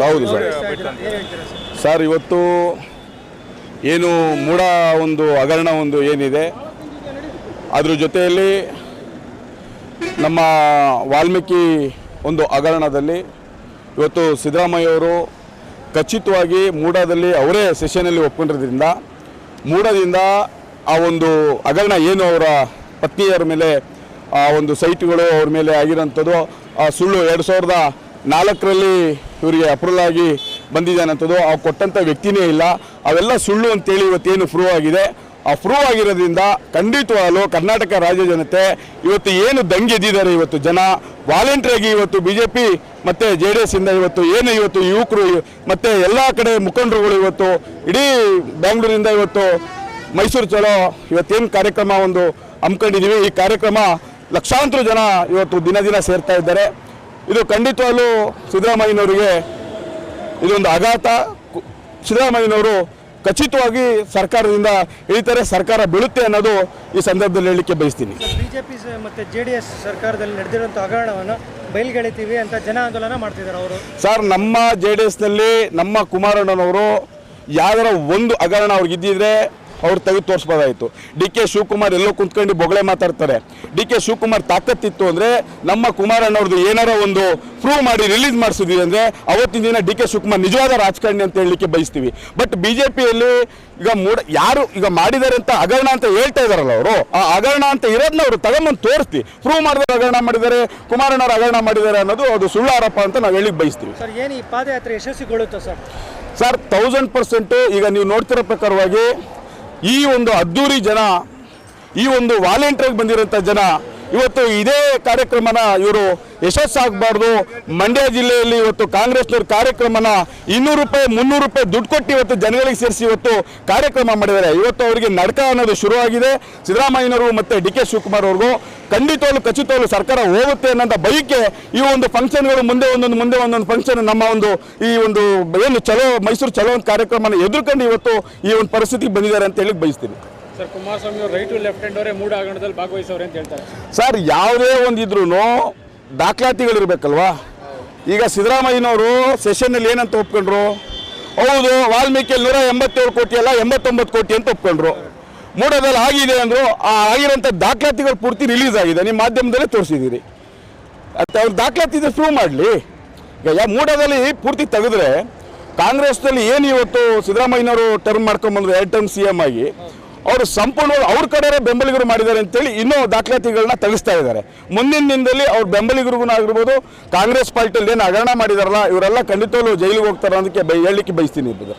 ಹೌದು sir. Sir sir. ಇವತ್ತು ಏನು ಮೂಢ ಒಂದು ಹಗರಣ ಒಂದು ಏನಿದೆ. ಅದ್ರ ಜೊತೆಯಲ್ಲಿ ನಮ್ಮ ವಾಲ್ಮೀಕಿ ಒಂದು ಹಗರಣದಲ್ಲಿ ಇವತ್ತು ಸಿದ್ದರಾಮಯ್ಯವರು ಖಚಿತವಾಗಿ ಮೂಡಾದಲ್ಲಿ ಅವರೇ ಸೆಷನಲ್ಲಿ ಒಪ್ಕೊಂಡಿರೋದ್ರಿಂದ ಮೂಡದಿಂದ ಆ ಒಂದು ಹಗರಣ ಏನು ಅವರ ಪತ್ನಿಯರ ಮೇಲೆ ಆ ಒಂದು ಸೈಟ್ಗಳು ಅವ್ರ ಮೇಲೆ ಆಗಿರೋಂಥದ್ದು ಆ ಸುಳ್ಳು ಎರಡು ಸಾವಿರದ ನಾಲ್ಕರಲ್ಲಿ ಇವರಿಗೆ ಅಪ್ರೂವಲ್ ಆಗಿ ಬಂದಿದ್ದಾನಂಥದ್ದು ಆ ಕೊಟ್ಟಂಥ ವ್ಯಕ್ತಿನೇ ಇಲ್ಲ. ಅವೆಲ್ಲ ಸುಳ್ಳು ಅಂತೇಳಿ ಇವತ್ತೇನು ಪ್ರೂವ್ ಆಗಿದೆ? ಆ ಪ್ರೂವ್ ಆಗಿರೋದ್ರಿಂದ ಖಂಡಿತವಾಗಲೂ ಕರ್ನಾಟಕ ರಾಜ್ಯ ಜನತೆ ಇವತ್ತು ಏನು ದಂಗೆದ್ದಿದ್ದಾರೆ ಇವತ್ತು ಜನ? ವಾಲಂಟ್ರಿಯಾಗಿ ಇವತ್ತು ಬಿ ಜೆ ಪಿ ಮತ್ತು ಜೆ ಡಿ ಎಸ್ ಇಂದ ಇವತ್ತು ಏನು ಇವತ್ತು ಯುವಕರು, ಮತ್ತು ಎಲ್ಲ ಕಡೆ ಮುಖಂಡರುಗಳು ಇವತ್ತು, ಇಡೀ ಬೆಂಗಳೂರಿಂದ ಇವತ್ತು ಮೈಸೂರು ಚಲೋ ಇವತ್ತೇನು ಕಾರ್ಯಕ್ರಮ ಒಂದು ಹಮ್ಮಿಕೊಂಡಿದ್ದೀವಿ. ಈ ಕಾರ್ಯಕ್ರಮ ಲಕ್ಷಾಂತರ ಜನ ಇವತ್ತು ದಿನ ದಿನ ಸೇರ್ತಾ ಇದ್ದಾರೆ. ಇದು ಖಂಡಿತವಾಗ್ಲೂ ಸಿದ್ದರಾಮಯ್ಯನವರಿಗೆ ಇದೊಂದು ಆಘಾತ. ಸಿದ್ದರಾಮಯ್ಯನವರು ಖಚಿತವಾಗಿ ಸರ್ಕಾರದಿಂದ ಇಳಿತಾರೆ ಸರ್ಕಾರ ಬೀಳುತ್ತೆ ಅನ್ನೋದು ಈ ಸಂದರ್ಭದಲ್ಲಿ ಹೇಳಲಿಕ್ಕೆ ಬಯಸ್ತೀನಿ. ಬಿಜೆಪಿ ಮತ್ತೆ ಜೆ ಡಿ ಎಸ್ ಸರ್ಕಾರದಲ್ಲಿ ನಡೆದಿರುವಂಥ ಹಗರಣವನ್ನು ಬಯಲ್ಗೆಳಿತೀವಿ ಅಂತ ಜನ ಆಂದೋಲನ ಮಾಡ್ತಿದ್ದಾರೆ ಅವರು. ಸರ್ ನಮ್ಮ ಜೆ ಡಿ ಎಸ್ನಲ್ಲಿ ನಮ್ಮ ಕುಮಾರಣ್ಣನವರು ಯಾವ್ದಾರ ಒಂದು ಹಗರಣ ಅವ್ರಿಗೆ ಇದ್ದಿದ್ರೆ ಅವ್ರು ತೆಗೆದು ತೋರಿಸ್ಬೋದಾಯಿತು. ಡಿ ಕೆ ಶಿವಕುಮಾರ್ ಎಲ್ಲೋ ಕುಂತ್ಕೊಂಡು ಬೊಗಳೆ ಮಾತಾಡ್ತಾರೆ. ಡಿ ಕೆ ಶಿವಕುಮಾರ್ ತಾಕತ್ತಿತ್ತು ಅಂದರೆ ನಮ್ಮ ಕುಮಾರಣ್ಣವ್ರದ್ದು ಏನಾರ ಒಂದು ಪ್ರೂವ್ ಮಾಡಿ ರಿಲೀಸ್ ಮಾಡಿಸಿದ್ವಿ ಅಂದರೆ ಅವತ್ತಿನ ದಿನ ಡಿ ಕೆ ಶಿವಕುಮಾರ್ ನಿಜವಾದ ರಾಜಕಾರಣಿ ಅಂತ ಹೇಳಲಿಕ್ಕೆ ಬಯಸ್ತೀವಿ. ಬಟ್ ಬಿ ಜೆ ಪಿಯಲ್ಲಿ ಈಗ ಮೂಡ ಯಾರು ಈಗ ಮಾಡಿದ್ದಾರೆ ಅಂತ ಹಗರಣ ಅಂತ ಹೇಳ್ತಾ ಇದಾರಲ್ಲ ಅವರು ಆ ಹಗರಣ ಅಂತ ಇರೋದನ್ನ ಅವರು ತಗೊಂಬಂದು ತೋರಿಸ್ತಿ ಪ್ರೂವ್ ಮಾಡಿದ್ರೆ ಹಗರಣ ಮಾಡಿದ್ದಾರೆ ಕುಮಾರಣ್ಣವ್ರು ಹಗರಣ ಮಾಡಿದ್ದಾರೆ ಅನ್ನೋದು ಅದು ಸುಳ್ಳು ಆರೋಪ ಅಂತ ನಾವು ಹೇಳಿಕ್ಕೆ ಬಯಸ್ತೀವಿ. ಸರ್ ಏನು ಈ ಪಾದಯಾತ್ರೆ ಯಶಸ್ವಿಗೊಳ್ಳುತ್ತೆ ಸರ್? ಸರ್ ತೌಸಂಡ್ ಪರ್ಸೆಂಟು ಈಗ ನೀವು ನೋಡ್ತಿರೋ ಪ್ರಕಾರವಾಗಿ ಈ ಒಂದು ಅದ್ದೂರಿ ಜನ, ಈ ಒಂದು ವಾಲಂಟಿಯರ್ಗೆ ಬಂದಿರೋಂಥ ಜನ, ಇವತ್ತು ಇದೇ ಕಾರ್ಯಕ್ರಮನ ಇವರು ಯಶಸ್ಸಾಗಬಾರ್ದು. ಮಂಡ್ಯ ಜಿಲ್ಲೆಯಲ್ಲಿ ಇವತ್ತು ಕಾಂಗ್ರೆಸ್ನವ್ರ ಕಾರ್ಯಕ್ರಮನ ಇನ್ನೂರು ರೂಪಾಯಿ, ಮುನ್ನೂರು ರೂಪಾಯಿ ದುಡ್ಡು ಕೊಟ್ಟು ಇವತ್ತು ಜನಗಳಿಗೆ ಸೇರಿಸಿ ಇವತ್ತು ಕಾರ್ಯಕ್ರಮ ಮಾಡಿದ್ದಾರೆ. ಇವತ್ತು ಅವರಿಗೆ ನಡ್ಕ ಅನ್ನೋದು ಶುರುವಾಗಿದೆ. ಸಿದ್ದರಾಮಯ್ಯನವರು ಮತ್ತು ಡಿ ಕೆ ಶಿವಕುಮಾರ್ ಅವ್ರಿಗೂ. ಖಂಡಿತವಾಗ್ಲೂ ಖಚಿತವಾಗ್ಲು ಸರ್ಕಾರ ಹೋಗುತ್ತೆ ಅನ್ನೋಂಥ ಬಯಕೆ ಈ ಒಂದು ಫಂಕ್ಷನ್ಗಳು ಮುಂದೆ ಒಂದೊಂದು ಮುಂದೆ ಒಂದೊಂದು ಫಂಕ್ಷನ್ ನಮ್ಮ ಒಂದು ಈ ಒಂದು ಏನು ಚಲೋ ಮೈಸೂರು ಚಲೋ ಒಂದು ಕಾರ್ಯಕ್ರಮನ ಎದುರ್ಕೊಂಡು ಇವತ್ತು ಈ ಒಂದು ಪರಿಸ್ಥಿತಿಗೆ ಬಂದಿದ್ದಾರೆ ಅಂತ ಹೇಳಿ ಬಯಸ್ತೀನಿ. ಸರ್ ಯಾವುದೇ ಒಂದು ರೈಟ್ ಲೆಫ್ಟ್ ಹ್ಯಾಂಡ್ ಅವರೇ ಮೂಡ ಹಗರಣದಲ್ಲಿ ಭಾಗವಹಿಸವ್ರೆ ಅಂತ ಹೇಳ್ತಾರೆ. ಸರ್ ಯಾವುದೇ ಒಂದಿದ್ರು ದಾಖಲಾತಿಗಳಿರ್ಬೇಕಲ್ವಾ? ಈಗ ಸಿದ್ದರಾಮಯ್ಯನವರು ಸೆಷನ್ನಲ್ಲಿ ಏನಂತ ಒಪ್ಕೊಂಡ್ರು? ಹೌದು ವಾಲ್ಮೀಕಿಯಲ್ಲಿ ನೂರ ಎಂಬತ್ತೇಳು ಕೋಟಿ ಅಲ್ಲ ಎಂಬತ್ತೊಂಬತ್ತು ಕೋಟಿ ಅಂತ ಒಪ್ಕೊಂಡ್ರು. ಮೂಡೋದಲ್ಲಿ ಆಗಿದೆ ಅಂದರು, ಆ ಆಗಿರೋಂಥ ದಾಖಲಾತಿಗಳು ಪೂರ್ತಿ ರಿಲೀಸ್ ಆಗಿದೆ. ನಿಮ್ಮ ಮಾಧ್ಯಮದಲ್ಲೇ ತೋರಿಸಿದ್ದೀರಿ. ಅಂತ ಅವ್ರು ದಾಖಲಾತಿ ಪ್ರೂವ್ ಮಾಡಲಿ. ಈಗ ಮೂಡೋದಲ್ಲಿ ಪೂರ್ತಿ ತೆಗೆದ್ರೆ, ಕಾಂಗ್ರೆಸ್ನಲ್ಲಿ ಏನು ಇವತ್ತು ಸಿದ್ದರಾಮಯ್ಯನವರು ಟರ್ಮ್ ಮಾಡ್ಕೊಂಬಂದ್ರು ಎರಡು ಟರ್ಮ್ ಸಿ ಎಂ ಆಗಿ, ಅವರು ಸಂಪೂರ್ಣವಾಗಿ ಅವ್ರ ಕಡೆಯವರೇ ಬೆಂಬಲಿಗರು ಮಾಡಿದ್ದಾರೆ ಅಂತೇಳಿ ಇನ್ನೂ ದಾಖಲಾತಿಗಳನ್ನ ತೆಗೆಸ್ತಾ ಇದ್ದಾರೆ. ಮುಂದಿನ ದಿನದಲ್ಲಿ ಅವ್ರ ಬೆಂಬಲಿಗರಿಗೂ ಆಗಿರ್ಬೋದು ಕಾಂಗ್ರೆಸ್ ಪಾರ್ಟಿಯಲ್ಲಿ ಏನು ಹಗರಣ ಮಾಡಿದಾರಲ್ಲ, ಇವರೆಲ್ಲ ಖಂಡಿತವಾಗ್ಲೂ ಜೈಲಿಗೆ ಹೋಗ್ತಾರೆ ಅನ್ನೋದಕ್ಕೆ ಬೈ ಹೇಳಲಿಕ್ಕೆ ಬಯಸ್ತೀನಿ ಇಬ್ಬರು